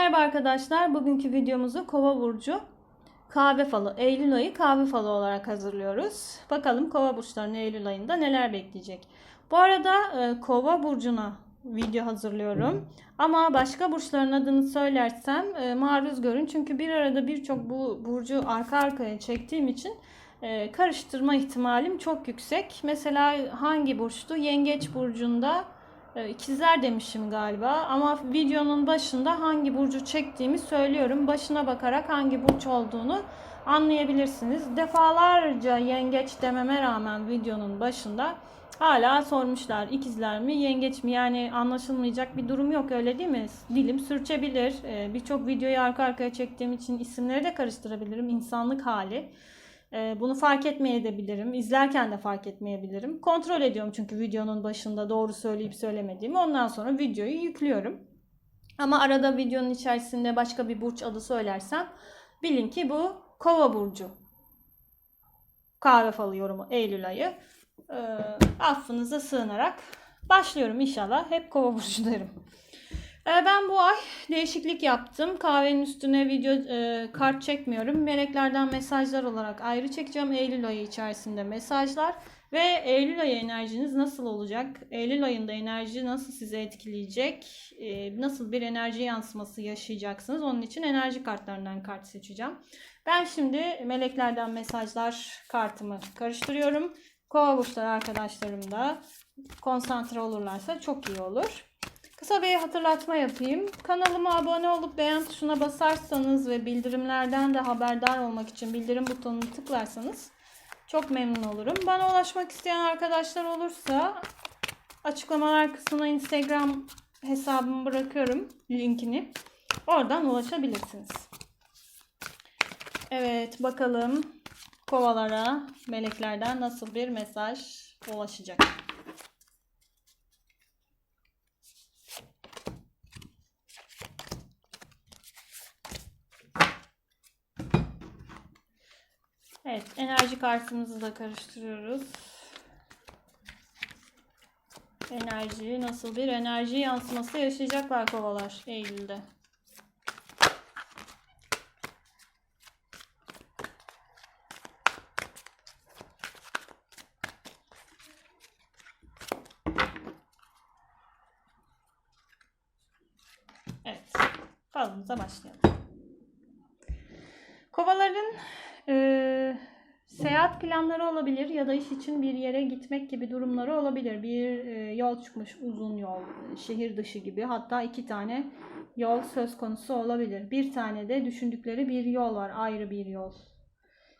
Merhaba arkadaşlar. Bugünkü videomuzu Kova burcu kahve falı, Eylül ayı kahve falı olarak hazırlıyoruz. Bakalım Kova burçlarının Eylül ayında neler bekleyecek. Bu arada e, Kova burcuna video hazırlıyorum. Ama başka burçların adını söylersem e, maruz görün. Çünkü bir arada birçok bu burcu arka arkaya çektiğim için e, karıştırma ihtimalim çok yüksek. Mesela hangi burçtu? Yengeç burcunda İkizler demişim galiba ama videonun başında hangi burcu çektiğimi söylüyorum. Başına bakarak hangi burç olduğunu anlayabilirsiniz. Defalarca yengeç dememe rağmen videonun başında hala sormuşlar ikizler mi yengeç mi yani anlaşılmayacak bir durum yok öyle değil mi? Dilim sürçebilir. E, Birçok videoyu arka arkaya çektiğim için isimleri de karıştırabilirim. İnsanlık hali. Ee, Bunu fark etmeyebilirim. İzlerken de fark etmeyebilirim. Kontrol ediyorum çünkü videonun başında doğru söyleyip söylemediğimi. Ondan sonra videoyu yüklüyorum. Ama arada videonun içerisinde başka bir burç adı söylersem bilin ki bu Kova burcu. Kahve falı yorumu Eylül ayı. Ee, affınıza sığınarak başlıyorum inşallah. Hep Kova burcu derim. Ee, Ben bu ay değişiklik yaptım. Kahvenin üstüne video e, kart çekmiyorum. Meleklerden mesajlar olarak ayrı çekeceğim. Eylül ayı içerisinde mesajlar. Ve Eylül ayı enerjiniz nasıl olacak? Eylül ayında enerji nasıl sizi etkileyecek? E, nasıl bir enerji yansıması yaşayacaksınız? Onun için enerji kartlarından kart seçeceğim. Ben şimdi meleklerden mesajlar kartımı karıştırıyorum. Kova burçları arkadaşlarım da konsantre olurlarsa çok iyi olur. Kısa bir hatırlatma yapayım. Kanalıma abone olup beğen tuşuna basarsanız ve bildirimlerden de haberdar olmak için bildirim butonunu tıklarsanız çok memnun olurum. Bana ulaşmak isteyen arkadaşlar olursa açıklamalar kısmına Instagram hesabımı bırakıyorum linkini. Oradan ulaşabilirsiniz. Evet bakalım kovalara meleklerden nasıl bir mesaj ulaşacak. Evet, enerji kartımızı da karıştırıyoruz. Enerji nasıl bir enerji yansıması yaşayacaklar kovalar Eylül'de. Evet, falımıza başlayalım. Kovaların e, seyahat planları olabilir ya da iş için bir yere gitmek gibi durumları olabilir. Bir e, yol çıkmış uzun yol, şehir dışı gibi hatta iki tane yol söz konusu olabilir. Bir tane de düşündükleri bir yol var, ayrı bir yol.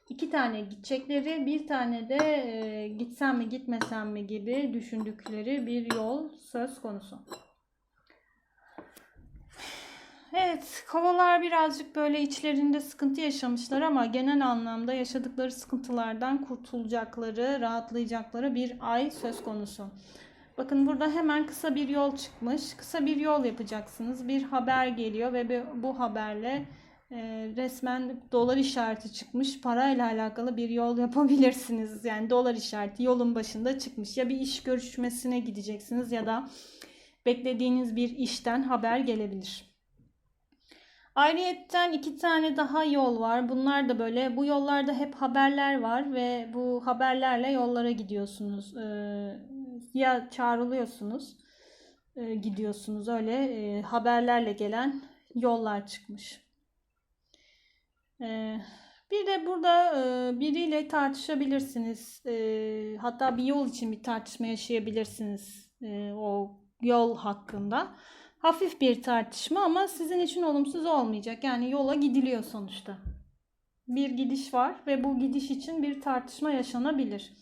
İki tane gidecekleri, bir tane de e, gitsem mi gitmesem mi gibi düşündükleri bir yol söz konusu. Evet, kovalar birazcık böyle içlerinde sıkıntı yaşamışlar ama genel anlamda yaşadıkları sıkıntılardan kurtulacakları, rahatlayacakları bir ay söz konusu. Bakın burada hemen kısa bir yol çıkmış. Kısa bir yol yapacaksınız. Bir haber geliyor ve bu haberle e, resmen dolar işareti çıkmış. Parayla alakalı bir yol yapabilirsiniz. Yani dolar işareti yolun başında çıkmış. Ya bir iş görüşmesine gideceksiniz ya da beklediğiniz bir işten haber gelebilir. Ayrıyetten iki tane daha yol var. Bunlar da böyle bu yollarda hep haberler var ve bu haberlerle yollara gidiyorsunuz. Ee, ya çağrılıyorsunuz, e, gidiyorsunuz öyle e, haberlerle gelen yollar çıkmış. Ee, bir de burada e, biriyle tartışabilirsiniz. E, hatta bir yol için bir tartışma yaşayabilirsiniz e, o yol hakkında hafif bir tartışma ama sizin için olumsuz olmayacak. Yani yola gidiliyor sonuçta. Bir gidiş var ve bu gidiş için bir tartışma yaşanabilir.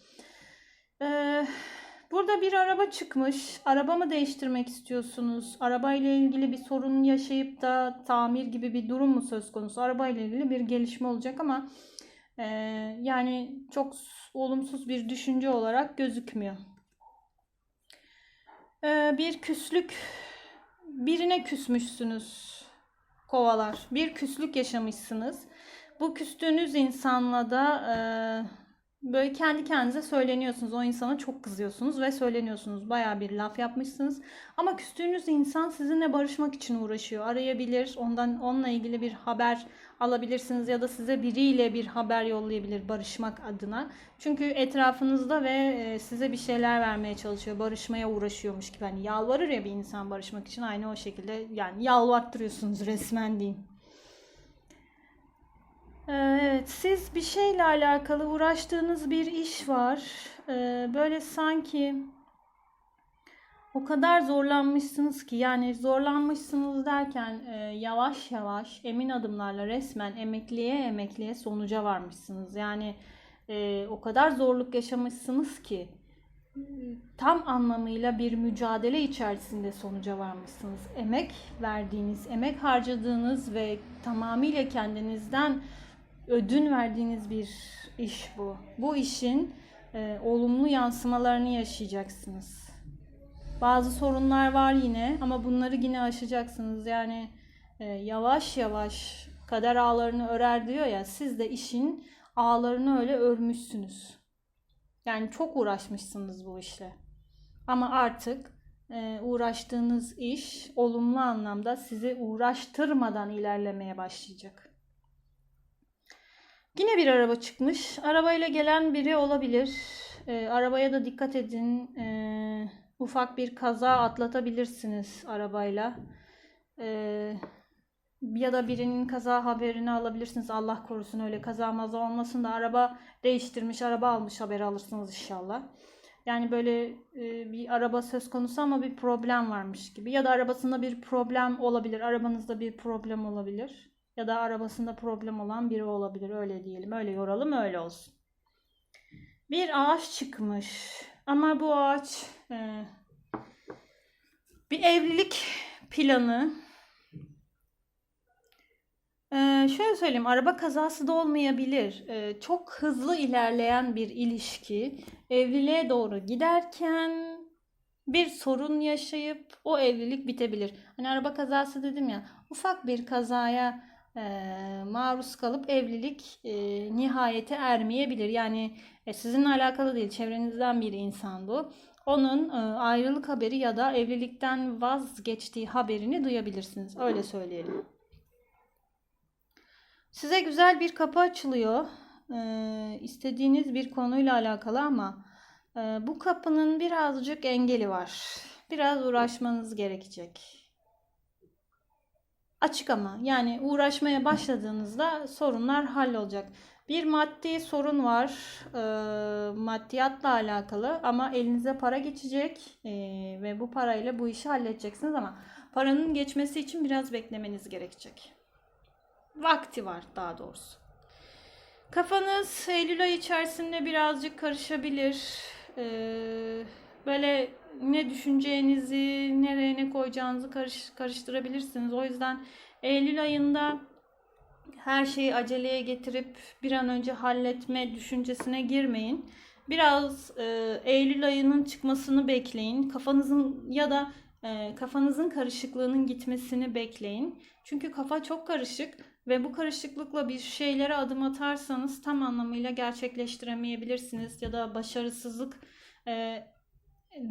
Ee, burada bir araba çıkmış. Araba mı değiştirmek istiyorsunuz? Araba ile ilgili bir sorun yaşayıp da tamir gibi bir durum mu söz konusu? Araba ile ilgili bir gelişme olacak ama e, yani çok olumsuz bir düşünce olarak gözükmüyor. Ee, bir küslük birine küsmüşsünüz kovalar. Bir küslük yaşamışsınız. Bu küstüğünüz insanla da e, Böyle kendi kendinize söyleniyorsunuz. O insana çok kızıyorsunuz ve söyleniyorsunuz. Bayağı bir laf yapmışsınız. Ama küstüğünüz insan sizinle barışmak için uğraşıyor. Arayabilir. Ondan onunla ilgili bir haber alabilirsiniz ya da size biriyle bir haber yollayabilir barışmak adına. Çünkü etrafınızda ve e, size bir şeyler vermeye çalışıyor. Barışmaya uğraşıyormuş gibi. Hani yalvarır ya bir insan barışmak için aynı o şekilde yani yalvarttırıyorsunuz resmen diyeyim. Ee, Evet, siz bir şeyle alakalı uğraştığınız bir iş var. Ee, Böyle sanki o kadar zorlanmışsınız ki yani zorlanmışsınız derken e, yavaş yavaş emin adımlarla resmen emekliye emekliye sonuca varmışsınız. Yani e, o kadar zorluk yaşamışsınız ki tam anlamıyla bir mücadele içerisinde sonuca varmışsınız. Emek verdiğiniz, emek harcadığınız ve tamamıyla kendinizden ödün verdiğiniz bir iş bu. Bu işin e, olumlu yansımalarını yaşayacaksınız. Bazı sorunlar var yine ama bunları yine aşacaksınız. Yani e, yavaş yavaş kader ağlarını örer diyor ya siz de işin ağlarını öyle örmüşsünüz. Yani çok uğraşmışsınız bu işle. Ama artık e, uğraştığınız iş olumlu anlamda sizi uğraştırmadan ilerlemeye başlayacak. Yine bir araba çıkmış. Arabayla gelen biri olabilir. E, arabaya da dikkat edin. E, ufak bir kaza atlatabilirsiniz arabayla. E, ya da birinin kaza haberini alabilirsiniz. Allah korusun öyle kaza maza olmasın da araba değiştirmiş, araba almış haberi alırsınız inşallah. Yani böyle e, bir araba söz konusu ama bir problem varmış gibi. Ya da arabasında bir problem olabilir. Arabanızda bir problem olabilir. Ya da arabasında problem olan biri olabilir. Öyle diyelim. Öyle yoralım öyle olsun. Bir ağaç çıkmış. Ama bu ağaç e, bir evlilik planı. Ee, şöyle söyleyeyim, araba kazası da olmayabilir. Ee, çok hızlı ilerleyen bir ilişki, evliliğe doğru giderken bir sorun yaşayıp o evlilik bitebilir. Hani araba kazası dedim ya, ufak bir kazaya e, maruz kalıp evlilik e, nihayete ermeyebilir. Yani e, sizinle alakalı değil, çevrenizden bir insan bu. Onun e, ayrılık haberi ya da evlilikten vazgeçtiği haberini duyabilirsiniz. Öyle söyleyelim. Size güzel bir kapı açılıyor. Ee, istediğiniz bir konuyla alakalı ama e, bu kapının birazcık engeli var. Biraz uğraşmanız gerekecek. Açık ama yani uğraşmaya başladığınızda sorunlar hallolacak. Bir maddi sorun var, e, maddiyatla alakalı ama elinize para geçecek e, ve bu parayla bu işi halledeceksiniz ama paranın geçmesi için biraz beklemeniz gerekecek vakti var daha doğrusu. Kafanız Eylül ayı içerisinde birazcık karışabilir. Ee, böyle ne düşüneceğinizi, nereye ne koyacağınızı karış, karıştırabilirsiniz. O yüzden Eylül ayında her şeyi aceleye getirip bir an önce halletme düşüncesine girmeyin. Biraz e, Eylül ayının çıkmasını bekleyin. Kafanızın ya da e, kafanızın karışıklığının gitmesini bekleyin. Çünkü kafa çok karışık ve bu karışıklıkla bir şeylere adım atarsanız tam anlamıyla gerçekleştiremeyebilirsiniz ya da başarısızlık e,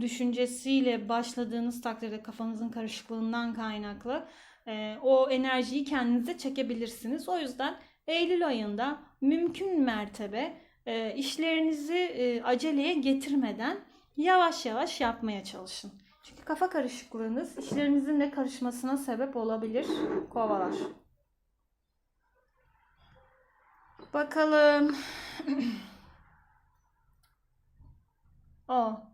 düşüncesiyle başladığınız takdirde kafanızın karışıklığından kaynaklı e, o enerjiyi kendinize çekebilirsiniz. O yüzden Eylül ayında mümkün mertebe e, işlerinizi e, aceleye getirmeden yavaş yavaş yapmaya çalışın. Çünkü kafa karışıklığınız işlerinizin de karışmasına sebep olabilir kovalar. Bakalım. o.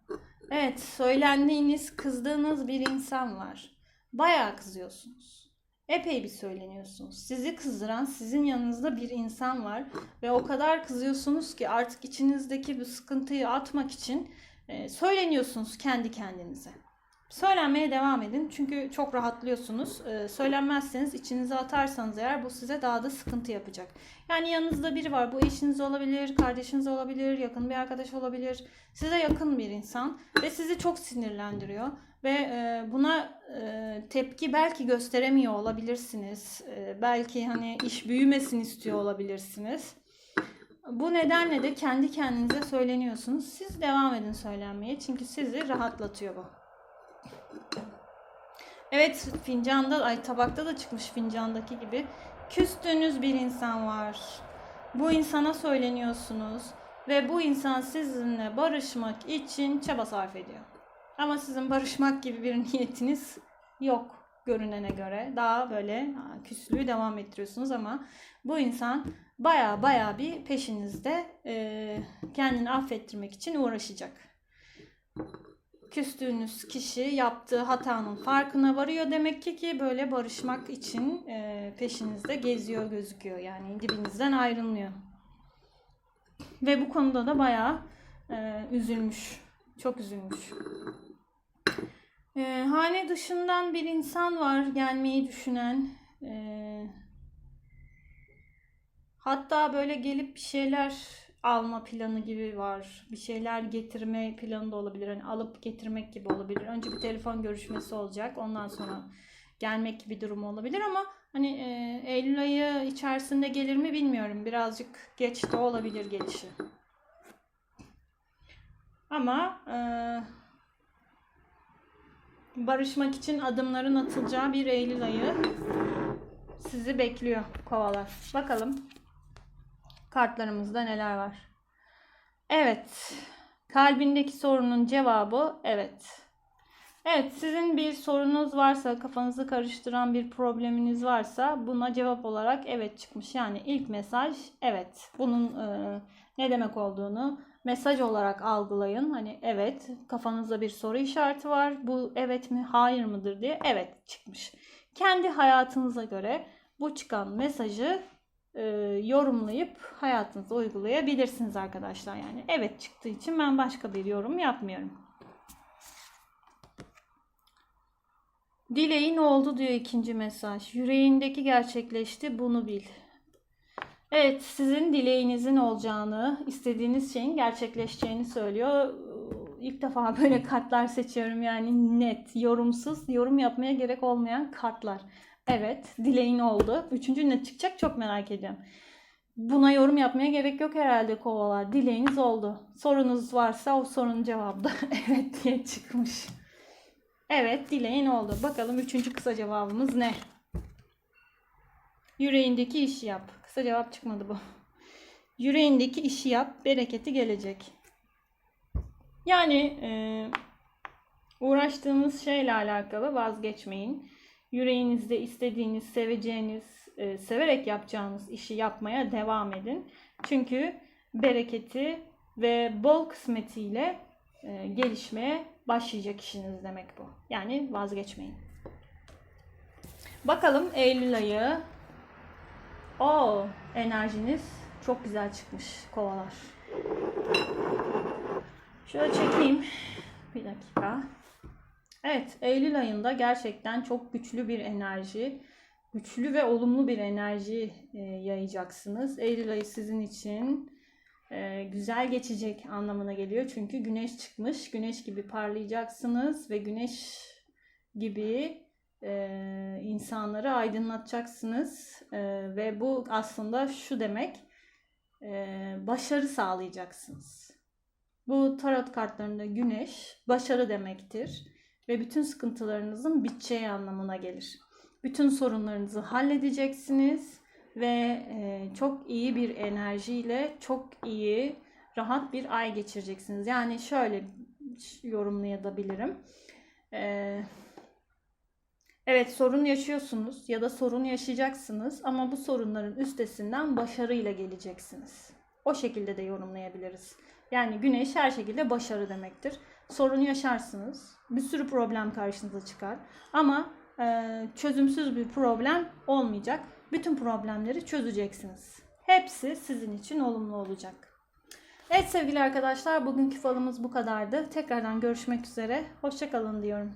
Evet, söylendiğiniz, kızdığınız bir insan var. Bayağı kızıyorsunuz. Epey bir söyleniyorsunuz. Sizi kızdıran sizin yanınızda bir insan var ve o kadar kızıyorsunuz ki artık içinizdeki bu sıkıntıyı atmak için e, söyleniyorsunuz kendi kendinize. Söylenmeye devam edin çünkü çok rahatlıyorsunuz. Ee, söylenmezseniz içinize atarsanız eğer bu size daha da sıkıntı yapacak. Yani yanınızda biri var. Bu eşiniz olabilir, kardeşiniz olabilir, yakın bir arkadaş olabilir. Size yakın bir insan ve sizi çok sinirlendiriyor. Ve e, buna e, tepki belki gösteremiyor olabilirsiniz. E, belki hani iş büyümesin istiyor olabilirsiniz. Bu nedenle de kendi kendinize söyleniyorsunuz. Siz devam edin söylenmeye. Çünkü sizi rahatlatıyor bu. Evet fincanda, ay tabakta da çıkmış fincandaki gibi. Küstüğünüz bir insan var. Bu insana söyleniyorsunuz. Ve bu insan sizinle barışmak için çaba sarf ediyor. Ama sizin barışmak gibi bir niyetiniz yok görünene göre. Daha böyle küslüğü devam ettiriyorsunuz ama bu insan baya baya bir peşinizde kendini affettirmek için uğraşacak. Küstüğünüz kişi yaptığı hatanın farkına varıyor demek ki ki böyle barışmak için e, peşinizde geziyor gözüküyor. Yani dibinizden ayrılmıyor. Ve bu konuda da bayağı e, üzülmüş. Çok üzülmüş. E, hane dışından bir insan var gelmeyi düşünen. E, hatta böyle gelip bir şeyler alma planı gibi var. Bir şeyler getirme planı da olabilir. Hani alıp getirmek gibi olabilir. Önce bir telefon görüşmesi olacak. Ondan sonra gelmek gibi durum olabilir ama hani e, Eylül ayı içerisinde gelir mi bilmiyorum. Birazcık geç de olabilir gelişi. Ama e, barışmak için adımların atılacağı bir Eylül ayı sizi bekliyor kovalar. Bakalım kartlarımızda neler var. Evet. Kalbindeki sorunun cevabı evet. Evet, sizin bir sorunuz varsa, kafanızı karıştıran bir probleminiz varsa buna cevap olarak evet çıkmış. Yani ilk mesaj evet. Bunun e, ne demek olduğunu mesaj olarak algılayın. Hani evet, kafanızda bir soru işareti var. Bu evet mi, hayır mıdır diye evet çıkmış. Kendi hayatınıza göre bu çıkan mesajı e, yorumlayıp hayatınıza uygulayabilirsiniz arkadaşlar. Yani evet çıktığı için ben başka bir yorum yapmıyorum. Dileğin oldu diyor ikinci mesaj. Yüreğindeki gerçekleşti bunu bil. Evet sizin dileğinizin olacağını, istediğiniz şeyin gerçekleşeceğini söylüyor. İlk defa böyle kartlar seçiyorum yani net, yorumsuz, yorum yapmaya gerek olmayan kartlar. Evet, dileğin oldu. Üçüncü ne çıkacak çok merak ediyorum. Buna yorum yapmaya gerek yok herhalde kovalar. Dileğiniz oldu. Sorunuz varsa o sorunun cevabı da evet diye çıkmış. Evet, dileğin oldu. Bakalım üçüncü kısa cevabımız ne? Yüreğindeki işi yap. Kısa cevap çıkmadı bu. Yüreğindeki işi yap, bereketi gelecek. Yani e, uğraştığınız şeyle alakalı vazgeçmeyin. Yüreğinizde istediğiniz, seveceğiniz, e, severek yapacağınız işi yapmaya devam edin. Çünkü bereketi ve bol kısmetiyle e, gelişmeye başlayacak işiniz demek bu. Yani vazgeçmeyin. Bakalım Eylül ayı. O enerjiniz çok güzel çıkmış kovalar. Şöyle çekeyim. Bir dakika. Evet, Eylül ayında gerçekten çok güçlü bir enerji, güçlü ve olumlu bir enerji e, yayacaksınız. Eylül ayı sizin için e, güzel geçecek anlamına geliyor. Çünkü güneş çıkmış, güneş gibi parlayacaksınız ve güneş gibi e, insanları aydınlatacaksınız. E, ve bu aslında şu demek, e, başarı sağlayacaksınız. Bu tarot kartlarında güneş başarı demektir ve bütün sıkıntılarınızın biteceği anlamına gelir. Bütün sorunlarınızı halledeceksiniz ve e, çok iyi bir enerjiyle çok iyi, rahat bir ay geçireceksiniz. Yani şöyle yorumlayabilirim. E, evet sorun yaşıyorsunuz ya da sorun yaşayacaksınız ama bu sorunların üstesinden başarıyla geleceksiniz. O şekilde de yorumlayabiliriz. Yani güneş her şekilde başarı demektir. Sorun yaşarsınız. Bir sürü problem karşınıza çıkar. Ama e, çözümsüz bir problem olmayacak. Bütün problemleri çözeceksiniz. Hepsi sizin için olumlu olacak. Evet sevgili arkadaşlar bugünkü falımız bu kadardı. Tekrardan görüşmek üzere. Hoşçakalın diyorum.